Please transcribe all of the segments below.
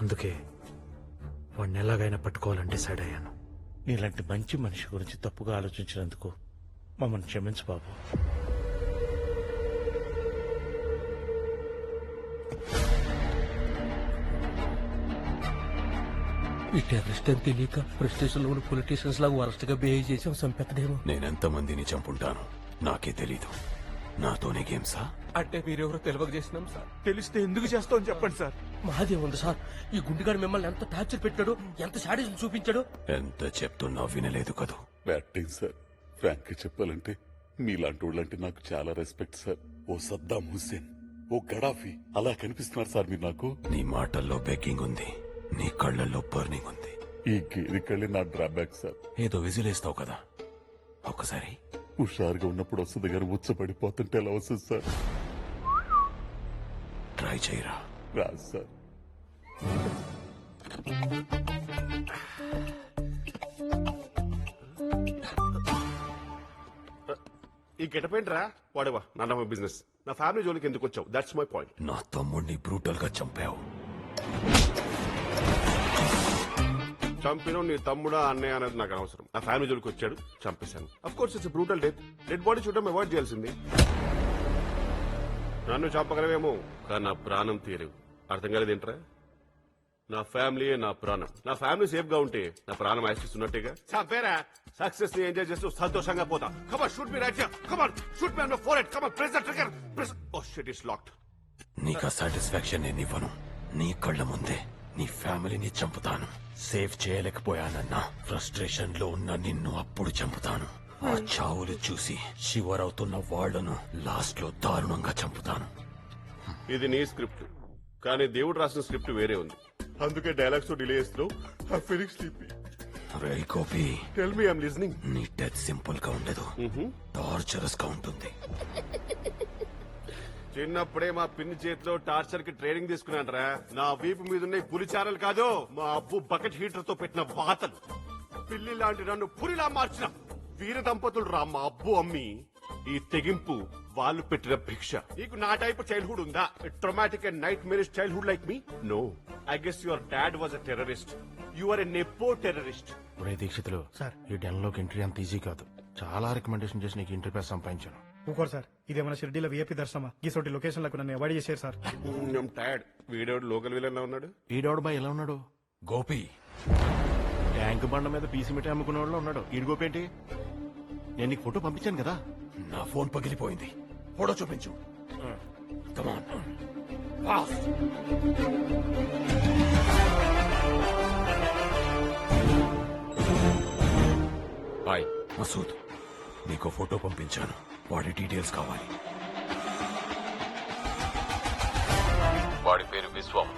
అందుకే వాడిని ఎలాగైనా పట్టుకోవాలని డిసైడ్ అయ్యాను. నీలాంటి మంచి మనిషి గురించి తప్పుగా ఆలోచించినందుకు మమ్మల్ని క్షమించు బాబు. ఈ టెర్రరిస్ట్ అని తెలియక ప్రెస్టేషన్లో ఉన్న పొలిటీషియన్స్ లాగా వరస్ట్గా బిహేవ్ చేసాం సంపెత్తడేమో నేనెంత మందిని చంపుంటాను నాకే తెలీదు. నాతోనే గేమ్సా అంటే మీరెవరో తెలియక చేసినాం సార్. తెలిస్తే ఎందుకు చేస్తాం చెప్పండి సార్. మాదే ఉంది సార్? ఈ గుండెగాడు మిమ్మల్ని ఎంత టార్చర్ పెట్టాడు ఎంత శాడిజం చూపించాడు? ఎంత చెప్తున్నా వినలేదు కదూ. బ్యాటింగ్ సార్ ఫ్రాంక్ చెప్పాలంటే మీలాంటి వాళ్ళంటే నాకు చాలా రెస్పెక్ట్ సార్. ఓ సద్దాం హుస్సేన్ ఓ గడాఫీ అలా కనిపిస్తున్నారు సార్ మీరు నాకు. నీ మాటల్లో బెగ్గింగ్ ఉంది నీ కళ్ళల్లో బర్నింగ్ ఉంది. ఈ గేరికళ్ళే నా డ్రాబ్యాక్ సార్. ఏదో విజిలేస్తావు కదా. ఒక్కసారి. హుషారుగా ఉన్నప్పుడు వస్తుంది గారు ఉచ్చబడిపోతుంటే ఎలా వస్తుంది సార్? ట్రై చేయరా? రాదు సార్ ఈ గెటప్ ఏంట్రా? వాడేవా? None of business. నా ఫ్యామిలీ జోలికి ఎందుకు వచ్చావు? దట్స్ మై పాయింట్ నా తమ్ముడిని బ్రూటల్గా చంపావు. చంపిన నీ తమ్ముడా అన్నయ్య అనేది నాకు అనవసరం. నా ఫ్యామిలీ జోలికి వచ్చాడు చంపేశాను. Of course it's brutal death dead body చూడడం అవాయిడ్ చేయాల్సింది. నన్ను చంపగలవేమో? కానీ నా ప్రాణం తీయలేవు అర్థం కాలేదేంట్రా నా ఫ్యామిలీ నా ప్రాణం. నా ఫ్యామిలీ సేఫ్గా ఉంటే నా ప్రాణం ఆశిస్తున్నట్టేగా? చంపేరా. సక్సెస్ని ఎంజాయ్ చేస్తూ సంతోషంగా పోతా. Come on shoot me right come on shoot me on forehead come on press the trigger press oh shit is locked నీకు సాటిస్ఫాక్షన్ నేను ఇవ్వను. నీ కళ్ళ ముందే నీ ఫ్యామిలీని చంపుతాను. సేవ్ చేయలేకపోయానన్న ఫ్రస్ట్రేషన్లో ఉన్న నిన్ను అప్పుడు చంపుతాను. ఆ చావులు చూసి శివరవుతున్న వాళ్ళను లాస్ట్లో దారుణంగా చంపుతాను. ఇది నీ స్క్రిప్ట్ కానీ దేవుడు రాసిన స్క్రిప్ట్ వేరే ఉంది. అందుకే డైలాగ్స్ డిలే చేస్తున్నావు feeling sleepy ray Gopi. Tell me I'm listening నీ డెత్ సింపుల్గా ఉండదు. టార్చరస్గా ఉంటుంది. చిన్నప్పుడే మా పిన్ని చేతిలో టార్చర్కి ట్రైనింగ్ తీసుకున్నానరా నా వీపు మీద ఉన్న ఈ పులిచారలు కాదు మా అబ్బు బకెట్ హీటర్తో పెట్టిన బాతలు పిల్లి లాంటి నన్ను పులిలా మార్చిన వీర దంపతులు రా మా అబ్బు అమ్మి. ఈ తెగింపు వాళ్ళు పెట్టిన భిక్ష. నీకు నా టైప్ చైల్డ్హుడ్ ఉందా? Traumatic and nightmare childhood like me no I guess your dad was a terrorist you are a nepo terrorist ఒరే దీక్షితులు సార్. ఈ డెన్లోకి ఎంట్రీ అంత ఈజీ కాదు. చాలా రికమెండేషన్ చేసి నీకు ఇంటర్ పేరు సంపాదించాను. ఊకోరు సార్. ఇదేమైనా షిర్డీలో విఐపి దర్శనమా? గీసోటి లొకేషన్లకు నన్ను అవాయిడ్ చేశారు సార్. టైర్డ్ వీడోడు లోకల్ విలన్ ఉన్నాడు? ఈడోడు బాయ్ ఎలా ఉన్నాడు? గోపి. ట్యాంక్ బండ మీద పీసి మిఠాయి అమ్ముకునే వాళ్ళు ఉన్నాడు. ఈడుగోపేంటి నేను నీకు ఫోటో పంపించాను కదా. నా ఫోన్ పగిలిపోయింది. ఫోటో చూపించు. కమాన్ హాయ్ మసూద్ నీకు ఫోటో పంపించాను. వాడి డీటెయిల్స్ కావాలి. వాడి పేరు Vishwam.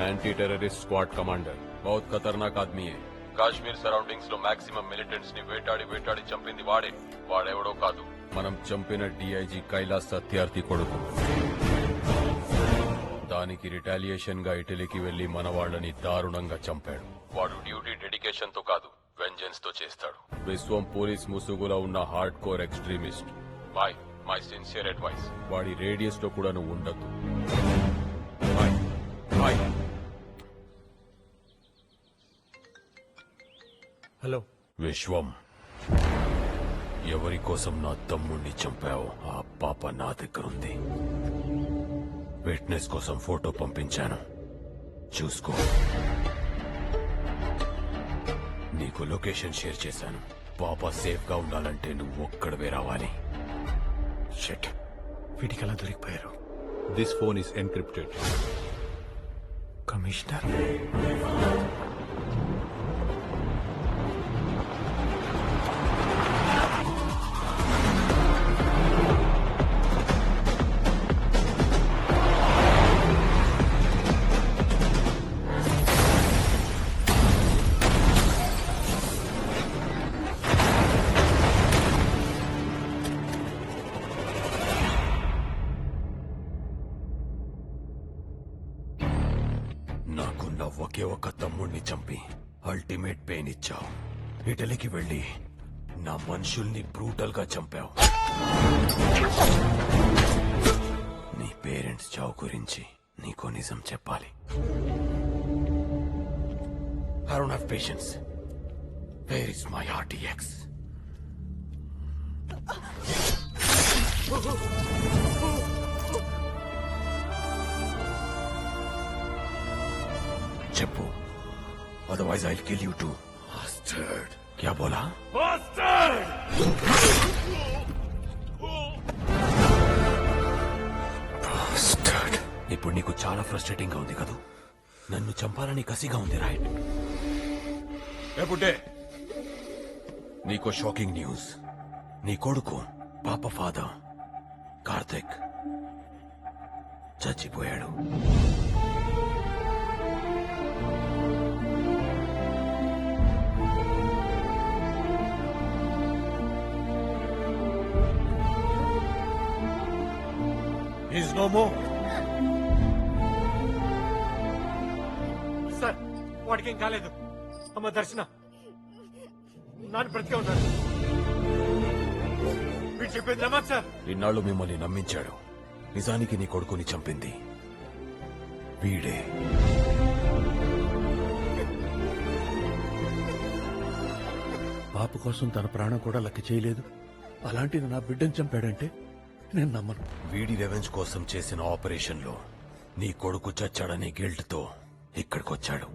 Anti terrorist squad commander బహుత్ ఖతర్నాక్ ఆద్మీ హై కాశ్మీర్ సరౌండింగ్స్లో మాక్సిమం మిలిటెంట్స్ని వేటాడి వేటాడి చంపింది వాడే. వాడెవడో కాదు. మనం చంపిన డిఐజీ కైలాస్ సత్యార్థి కొడుకు. దానికి రిటాలియేషన్గా ఇటలీకి వెళ్ళి మన వాళ్ళని దారుణంగా చంపాడు. వాడు డ్యూటీ డెడికేషన్తో కాదు వెంజెన్స్తో చేస్తాడు. విశ్వం పోలీస్ ముసుగులో ఉన్న hard core extremist. My my sincere advice. వాడి రేడియస్లో కూడా నువ్వు ఉండద్దు. Bye bye. హలో. విశ్వం ఎవరి కోసం నా తమ్ముణ్ణి చంపావో? ఆ పాప నా దగ్గరుంది విట్నెస్ కోసం ఫోటో పంపించాను. చూసుకో. నీకు లొకేషన్ షేర్ చేశాను. పాప సేఫ్గా ఉండాలంటే నువ్వు ఒక్కడవే రావాలి. షెట్ వీటికి ఎలా దొరికిపోయారు. This phone is encrypted. Commissioner. ఒక చంపి అల్టిమేట్ పెయిన్ ఇచ్చావు. ఇటలీకి వెళ్ళి నా మనుషుల్ని బ్రూటల్గా చంపావు. నీ పేరెంట్స్ చావు గురించి నీకు నిజం చెప్పాలి. I don't have patience where is my RTX చెప్పు. Otherwise I kill you too Bastard. क्या बोला Bastard. ఇప్పుడు నీకు చాలా ఫ్రస్ట్రేటింగ్ గా ఉంది కదూ నన్ను చంపాలని కసిగా ఉంది రైట్ ఎప్పుడే నీకో షాకింగ్ న్యూస్ నీ కొడుకు పాప ఫాదర్ కార్తిక్ చచ్చిపోయాడు ఈజ్ నో మోర్ సార్ వాడికి ఏం కాలేదు. అమ్మ దర్శన నాన్న బ్రతికే ఉన్నాడు. మీరు చెప్పేది నమ్మదు సార్ ఇన్నాళ్ళు మిమ్మల్ని నమ్మించాడు. నిజానికి నీ కొడుకుని చంపింది. వీడే. పాప కోసం తన ప్రాణం కూడా లెక్క చేయలేదు. అలాంటిది నా బిడ్డను చంపాడంటే నేను నమ్మను వీడి రెవెంజ్ కోసం చేసిన ఆపరేషన్లో నీ కొడుకు చచ్చాడనే గిల్ట్తో ఇక్కడికొచ్చాడు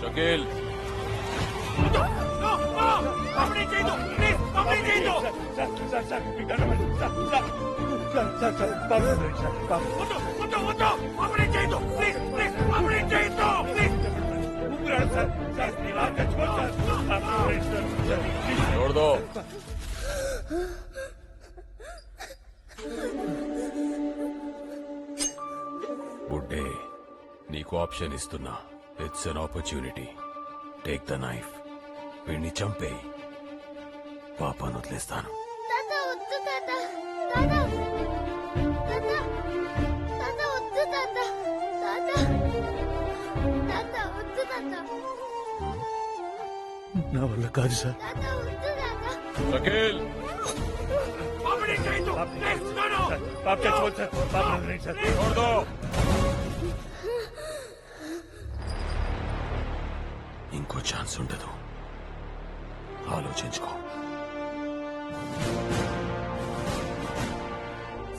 షకీల్ छोड़ ఆప్షన్ ఇస్తున్నా. It's an opportunity take the knife వీడిని చంపే. పాపాను వదిలేస్తాను. తాత తాత. తాత. తాత. వద్దు తాత. తాత. ఇంకో ఛాన్స్ ఉండదు. ఆలోచించుకో.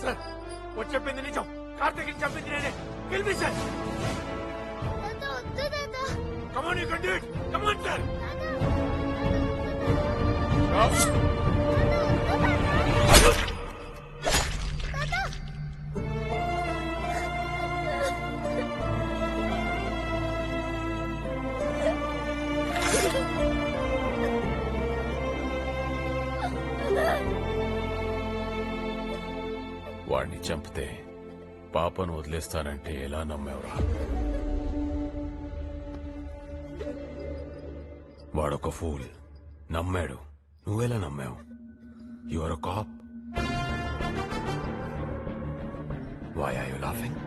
సార్ వాడు చెప్పింది నిజం. కార్తీక్ చెప్పింది నేనే. గెలిపి sir come on you can do it come on sir వాడిని చంపితే పాపను వదిలేస్తానంటే ఎలా నమ్మావురా? వాడొక ఫూల్. నమ్మాడు. నువ్వెలా నమ్మావు? Your cop why are you laughing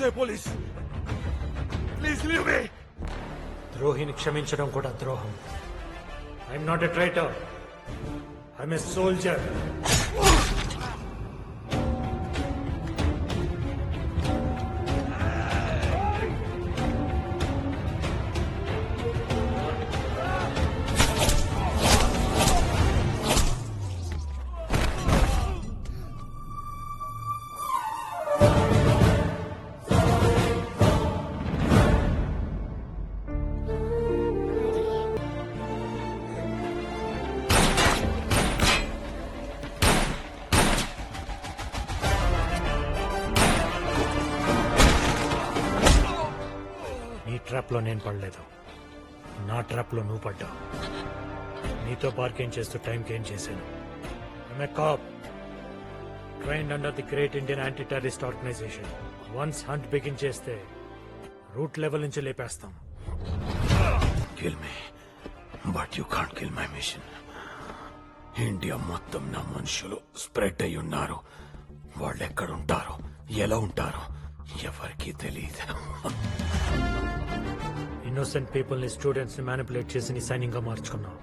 I'm police. Please leave me ద్రోహిని క్షమించడం కూడా ద్రోహం. I'm not a traitor I'm a soldier ట్రాప్లో నేను పడలేదు. నా ట్రాప్లో నువ్వు పడ్డావు. నీతో పార్కింగ్ చేస్తూ టైంకి ఏం చేశాను? Cop. Train under the great Indian anti terrorist organisation. Once hunt begin చేస్తే రూట్ లెవెల్ నుంచి లేపేస్తాం. Kill me but you can't kill my mission India మొత్తం నా మనుషులు స్ప్రెడ్ అయి ఉన్నారు. వాళ్ళు ఎక్కడ ఉంటారో ఎలా ఉంటారో ఎవరికీ తెలియదు. ఇన్నోసెంట్ పీపుల్ని స్టూడెంట్స్ని మ్యానిపులేట్ చేసి నీ సైనింగ్గా మార్చుకున్నావు.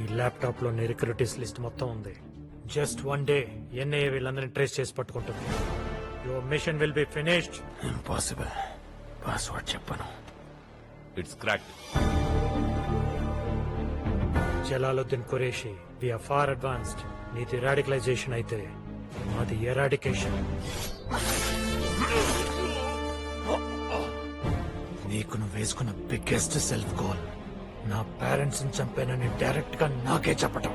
ఈ ల్యాప్టాప్లో నీ రిక్రూటీస్ లిస్ట్ మొత్తం ఉంది. జస్ట్ వన్ డే ఎన్ఐఏ వీళ్ళందరినీ ట్రేస్ చేసి పట్టుకుంటుంది. Your mission will be finished impossible password చెప్పను. It's cracked. Jalaluddin Qureshi we are far advanced నీది రాడికలైజేషన్ అయితే మాది ఎరాడికేషన్. నీకు నువ్వు వేసుకున్న బిగ్గెస్ట్ సెల్ఫ్ గోల్ నా పేరెంట్స్ చంపానని డైరెక్ట్గా నాకే చెప్పటం.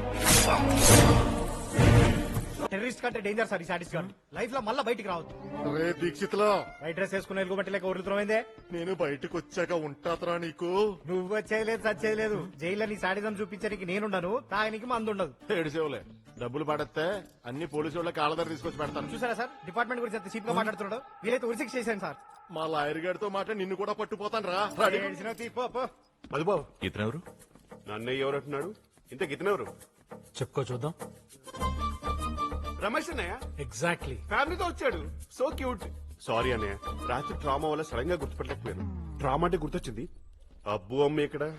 టెర్రరిస్ట్ కంటే డేంజర్ సార్ ఈ సాటిస్ గార్డ్ లైఫ్లో మళ్ళీ బయటికి రావద్దు. రే దీక్షితులో. వైట్ డ్రెస్ వేసుకుని ఎలుగుబట్టి లేక ఊరుతున్నమైందే నేను బయటకు వచ్చాక ఉంటాతరా నీకు? నువ్వు వచ్చేయలేదు సచ్చేయలేదు జైల్లో నీ సాడిజం చూపించడానికి నేనుండను. తాగనికి మందు ఉండదు ఏడు సేవలే డబ్బులు పడేస్తే అన్ని పోలీసు వాళ్ళ కాళ్ళ దగ్గర తీసుకొచ్చి పెడతాను. చూసారా సార్? డిపార్ట్మెంట్ గురించి ఎంత చీప్గా మాట్లాడుతున్నాడు? వీలైతే ఉరిశిక్ష చేశాను సార్. మా లాయర్ గారితో మాట నిన్ను కూడా పట్టుపోతాను రా. మధుబాబు. ఇతనెవరు నన్నయ్య ఎవరు అంటున్నాడు ఇంత గితనెవరు చెప్పుకో చూద్దాం. రమేష్ అన్నయ్య? ఎగ్జాక్ట్లీ ఫ్యామిలీతో వచ్చాడు. సో క్యూట్ సారీ అన్నయ్య. రాత్రి ట్రామా వల్ల సడన్గా గుర్తుపట్టలేకపోయాను. ట్రామా అంటే గుర్తొచ్చింది. అబ్బు అమ్మ ఇక్కడ.